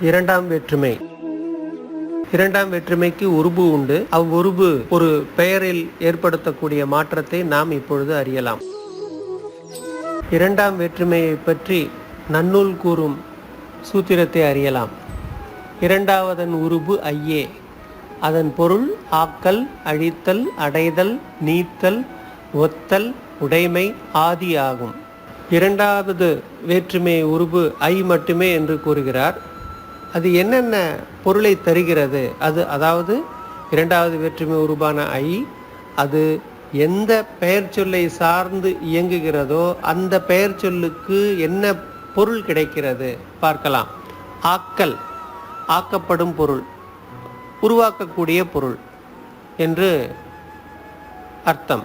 இரண்டாம் வேற்றுமை. இரண்டாம் வேற்றுமைக்கு உருபு உண்டு. அவ்வுருபு ஒரு பெயரில் ஏற்படுத்தக்கூடிய மாற்றத்தை நாம் இப்பொழுது அறியலாம். இரண்டாம் வேற்றுமையை பற்றி நன்னூல் கூறும் சூத்திரத்தை அறியலாம். இரண்டாவதன் உருபு ஐயே. அதன் பொருள் ஆக்கல் அழித்தல் அடைதல் நீத்தல் ஒத்தல் உடைமை ஆதி ஆகும். இரண்டாவது வேற்றுமை உருபு ஐ மட்டுமே என்று கூறுகிறார். அது என்னென்ன பொருளை தருகிறது? அது அதாவது இரண்டாவது வேற்றுமை உருவான ஐ அது எந்த பெயர் சொல்லை சார்ந்து இயங்குகிறதோ அந்த பெயர் சொல்லுக்கு என்ன பொருள் கிடைக்கிறது? பார்க்கலாம். ஆக்கல் ஆக்கப்படும் பொருள் உருவாக்கக்கூடிய பொருள் என்று அர்த்தம்.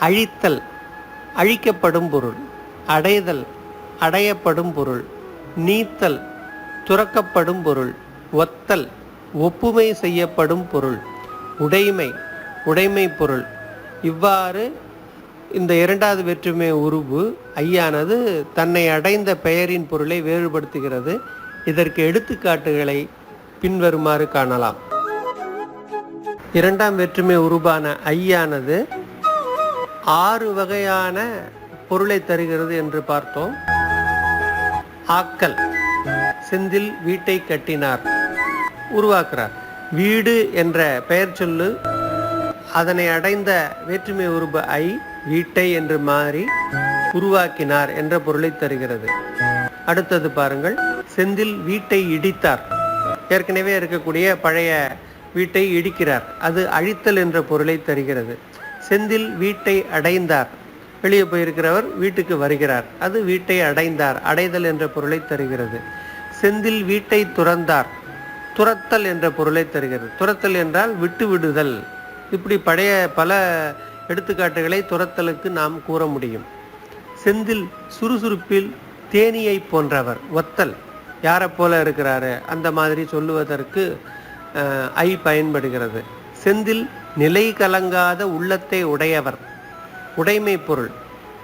அழித்தல் அழிக்கப்படும் பொருள் அடைதல் அடையப்படும் பொருள் நீத்தல் துறக்கப்படும் பொருள் ஒத்தல் ஒப்புமை செய்யப்படும் பொருள் உடைமை உடைமை பொருள். இவ்வாறு இந்த இரண்டாவது வெற்றுமை உருவு ஐயானது தன்னை அடைந்த பெயரின் பொருளை வேறுபடுத்துகிறது. இதற்கு எடுத்துக்காட்டுகளை பின்வருமாறு காணலாம். இரண்டாம் வேற்றுமை உருவான ஐயானது ஆறு வகையான பொருளை தருகிறது என்று பார்த்தோம். ஆக்கல் செந்தில் வீட்டை கட்டினார். உருவாக்குறார். வீடு என்ற பெயர் சொல்லு. அதனை அடைந்த வேற்றுமை உருப ஐ வீட்டை என்று மாறி உருவாக்கினார் என்ற பொருளை தருகிறது. அடுத்தது பாருங்கள். செந்தில் வீட்டை இடித்தார். ஏற்கனவே இருக்கக்கூடிய பழைய வீட்டை இடிக்கிறார். அது அழித்தல் என்ற பொருளை தருகிறது. செந்தில் வீட்டை அடைந்தார். வெளியே போயிருக்கிறவர் வீட்டுக்கு வருகிறார். அது வீட்டை அடைந்தார். அடைதல் என்ற பொருளை தருகிறது. செந்தில் வீட்டை துறந்தார். துரத்தல் என்ற பொருளை தருகிறது. துரத்தல் என்றால் விட்டு விடுதல் இப்படி பழைய பல எடுத்துக்காட்டுகளை துரத்தலுக்கு நாம் கூற முடியும். செந்தில் சுறுசுறுப்பில் தேனியை போன்றவர் ஒத்தல். யாரை போல இருக்கிறாரு? அந்த மாதிரி சொல்லுவதற்கு ஐ பயன்படுகிறது. செந்தில் நிலை கலங்காத உள்ளத்தை உடையவர். உடைமை பொருள்.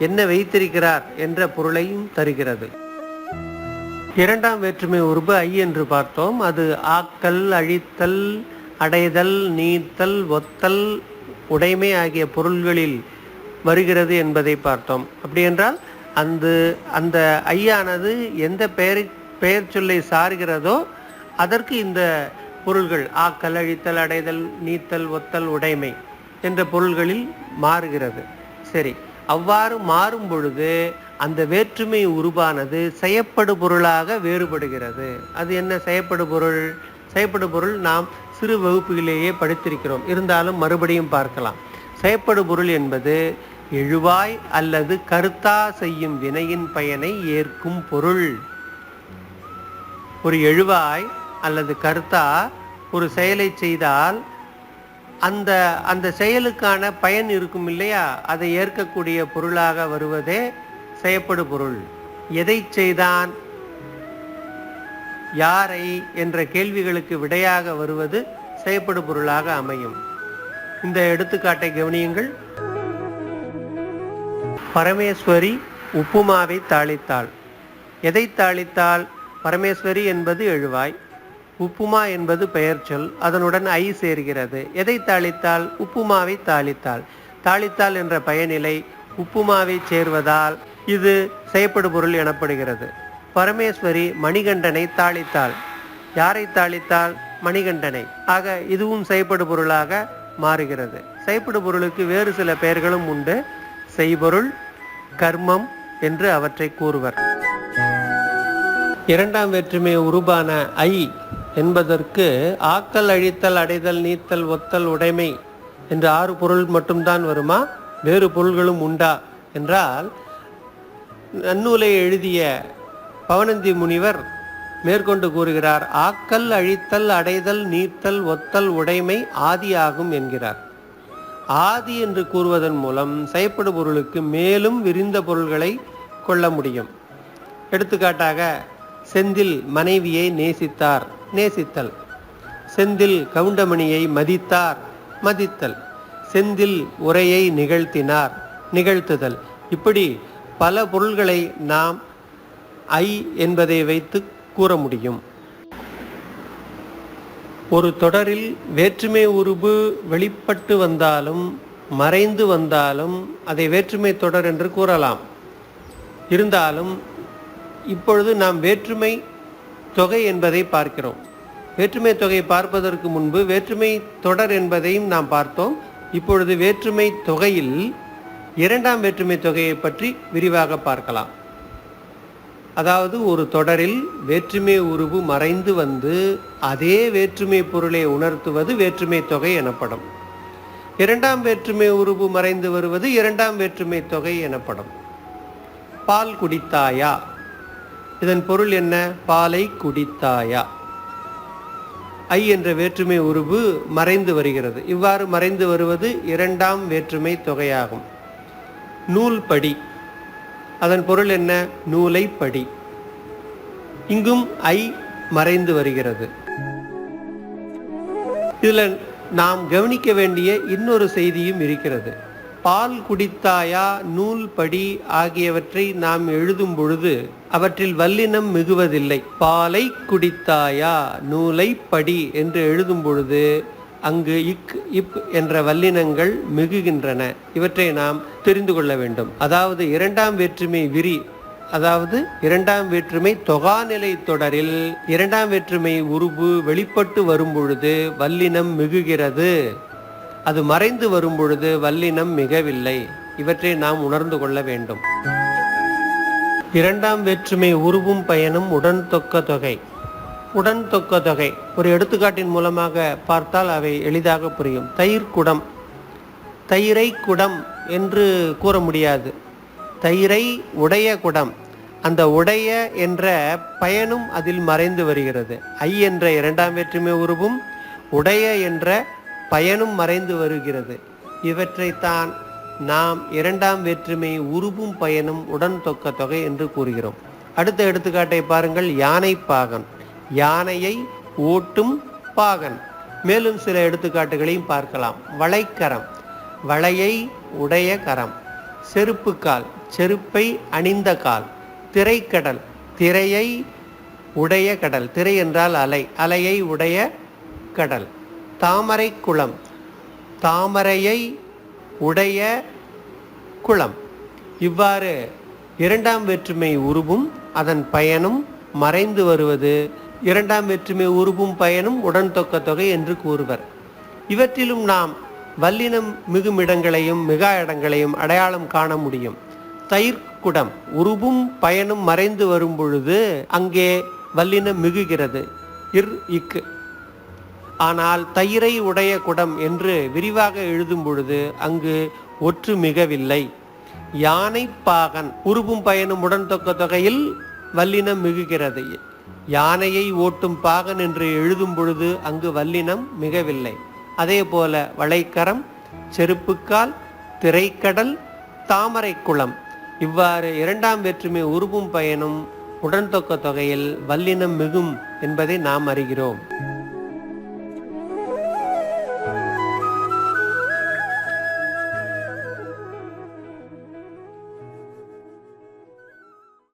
என்ன வைத்திருக்கிறார் என்ற பொருளையும் தருகிறது. இரண்டாம் வேற்றுமை உருபு ஐ என்று பார்த்தோம். அது ஆக்கல் அழித்தல் அடைதல் நீத்தல் ஒத்தல் உடைமை ஆகிய பொருள்களில் வருகிறது என்பதை பார்த்தோம். அப்படி என்றால் அந்த அந்த ஐயானது எந்த பெயரை பெயர் சொல்லை சார்கிறதோ அதற்கு இந்த பொருள்கள் ஆக்கல் அழித்தல் அடைதல் நீத்தல் ஒத்தல் உடைமை என்ற பொருள்களில் மாறுகிறது. சரி. அவ்வாறு மாறும் பொழுது அந்த வேற்றுமை உருவானது செயப்படு பொருளாக வேறுபடுகிறது. அது என்ன செயப்படு பொருள் செயப்படு பொருள் நாம் சிறு வகுப்புகளிலேயே படித்திருக்கிறோம். இருந்தாலும் மறுபடியும் பார்க்கலாம். செயப்படு பொருள் என்பது எழுவாய் அல்லது கருத்தா செய்யும் வினையின் பயனை ஏற்கும் பொருள். ஒரு எழுவாய் அல்லது கருத்தா ஒரு செயலை செய்தால் அந்த அந்த செயலுக்கான பயன் இருக்கும் இல்லையா? அதை ஏற்கக்கூடிய பொருளாக வருவதே செயப்படு பொருள். எதை செய்தான்? யாரை? என்ற கேள்விகளுக்கு விடையாக வருவது செயப்படு பொருளாக அமையும். இந்த எடுத்துக்காட்டை கவனியுங்கள். பரமேஸ்வரி உப்புமாவை தாளித்தாள். எதை தாளித்தாள்? பரமேஸ்வரி என்பது எழுவாய். உப்புமா என்பது பெயர்ச்சொல் அதனுடன் ஐ சேர்கிறது. எதை தாளித்தாள் உப்புமாவை தாளித்தாள் தாளித்தாள் என்ற பயனிலை உப்புமாவை சேர்வதால் இது செயப்படு பொருள் எனப்படுகிறது. பரமேஸ்வரி மணிகண்டனை தாளித்தாள். யாரை தாளித்தால் மணிகண்டனை. ஆக இதுவும் செயப்படு பொருளாக மாறுகிறது. செயப்படு பொருளுக்கு வேறு சில பெயர்களும் உண்டு. செய்பொருள் கர்மம் என்று அவற்றை கூறுவர். இரண்டாம் வேற்றுமை உருபான ஐ என்பதற்கு ஆக்கல் அழித்தல் அடைதல் நீத்தல் ஒத்தல் உடைமை என்ற ஆறு பொருள் மட்டும்தான் வருமா? வேறு பொருள்களும் உண்டா? என்றால் நன்னூலை எழுதிய பவனந்தி முனிவர் மேற்கொண்டு கூறுகிறார் ஆக்கல் அழித்தல் அடைதல் நீர்த்தல் ஒத்தல் உடைமை ஆதியாகும் என்கிறார். ஆதி என்று கூறுவதன் மூலம் செயப்படு பொருளுக்கு மேலும் விரிந்த பொருள்களை கொள்ள முடியும். எடுத்துக்காட்டாக செந்தில் மனைவியை நேசித்தார். நேசித்தல். செந்தில் கவுண்டமணியை மதித்தார் மதித்தல். செந்தில் உரையை நிகழ்த்தினார் நிகழ்த்துதல். இப்படி பல பொருள்களை நாம் ஐ என்பதை வைத்து கூற முடியும். ஒரு தொடரில் வேற்றுமை உருபு வெளிப்பட்டு வந்தாலும் மறைந்து வந்தாலும் அதை வேற்றுமை தொடர் என்று கூறலாம். இருந்தாலும் இப்பொழுது நாம் வேற்றுமை தொகை என்பதை பார்க்கிறோம். வேற்றுமை தொகை பார்ப்பதற்கு முன்பு வேற்றுமை தொடர் என்பதையும் நாம் பார்த்தோம். இப்பொழுது வேற்றுமை தொகையில் இரண்டாம் வேற்றுமை தொகையை பற்றி விரிவாக பார்க்கலாம். அதாவது ஒரு தொடரில் வேற்றுமை உருவு மறைந்து வந்து அதே வேற்றுமை பொருளை உணர்த்துவது வேற்றுமை தொகை எனப்படும். இரண்டாம் வேற்றுமை உருவு மறைந்து வருவது இரண்டாம் வேற்றுமை தொகை எனப்படும். பால் குடித்தாயா? இதன் பொருள் என்ன? பாலை குடித்தாயா? ஐ என்ற வேற்றுமை உருவு மறைந்து வருகிறது. இவ்வாறு மறைந்து வருவது இரண்டாம் வேற்றுமை தொகையாகும். நூல் படி. அதன் பொருள் என்ன? நூலை படி. இங்கும் ஐ மறைந்து வருகிறது. இதில் நாம் கவனிக்க வேண்டிய இன்னொரு செய்தியும் இருக்கிறது. பால் குடித்தாயா நூல் படி ஆகியவற்றை நாம் எழுதும் பொழுது அவற்றில் வல்லினம் மிகுவதில்லை. பாலை குடித்தாயா நூலை படி என்று எழுதும் பொழுது அங்கு இக் இப் என்ற வல்லினங்கள் மிகுகின்றன. இவற்றை நாம் தெரிந்து கொள்ள வேண்டும். அதாவது இரண்டாம் வேற்றுமை விரி அதாவது இரண்டாம் வேற்றுமை தொகாநிலை தொடரில் இரண்டாம் வேற்றுமை உருபு வெளிப்பட்டு வரும் பொழுது வல்லினம் மிகுகிறது. அது மறைந்து வரும் பொழுது வல்லினம் மிகவில்லை. இவற்றை நாம் உணர்ந்து கொள்ள வேண்டும். இரண்டாம் வேற்றுமை உருவும் பயனும் உடன் தொக்க தொகை. உடன் தொக்க தொகை. ஒரு எடுத்துக்காட்டின் மூலமாக பார்த்தால் அவை எளிதாக புரியும். தயிர் குடம். தயிரை குடம் என்று கூற முடியாது. தயிரை உடைய குடம். அந்த உடைய என்ற பயனும் அதில் மறைந்து வருகிறது. ஐ என்ற இரண்டாம் வேற்றுமை உருவும் உடைய என்ற பயனும் மறைந்து வருகிறது. இவற்றைத்தான் நாம் இரண்டாம் வேற்றுமை உருவும் பயனும் உடன் தொக்க தொகை என்று கூறுகிறோம். அடுத்த எடுத்துக்காட்டை பாருங்கள் யானை பாகன். யானையை ஓட்டும் பாகன். மேலும் சில எடுத்துக்காட்டுகளையும் பார்க்கலாம். வளைக்கரம். வளையை உடைய கரம். செருப்பு கால். செருப்பை அணிந்த கால். திரைக்கடல். திரையை உடைய கடல். திரை என்றால் அலை. அலையை உடைய கடல். தாமரை குளம். தாமரையை உடைய குளம். இவ்வாறு இரண்டாம் வேற்றுமை உருவும் அதன் பயனும் மறைந்து வருவது. இரண்டாம் வேற்றுமை உருவும் பயனும் உடன் தொக்க தொகை என்று கூறுவர். இவற்றிலும் நாம் வல்லினம் மிகும் இடங்களையும் மிகா இடங்களையும் அடையாளம் காண முடியும். தயிர்குடம் உருவும் பயனும் மறைந்து வரும் பொழுது அங்கே வல்லினம் மிகுகிறது. இர் இக்கு ஆனால் தயிரை உடைய குடம் என்று விரிவாக எழுதும் பொழுது அங்கு ஒற்று மிகவில்லை யானை பாகன் உருவும் பயனும் உடன் தொக்க தொகையில் வல்லினம் மிகுகிறது. யானையை ஓட்டும் பாகன் என்று எழுதும் பொழுது அங்கு வல்லினம் மிகவில்லை. அதே போல வளைக்கரம் செருப்புக்கால் திரைக்கடல் தாமரை குளம் இவ்வாறு இரண்டாம் வேற்றுமை உருவும் பயனும் உடன் தொக்க தொகையில் வல்லினம் மிகும் என்பதை நாம் அறிகிறோம்.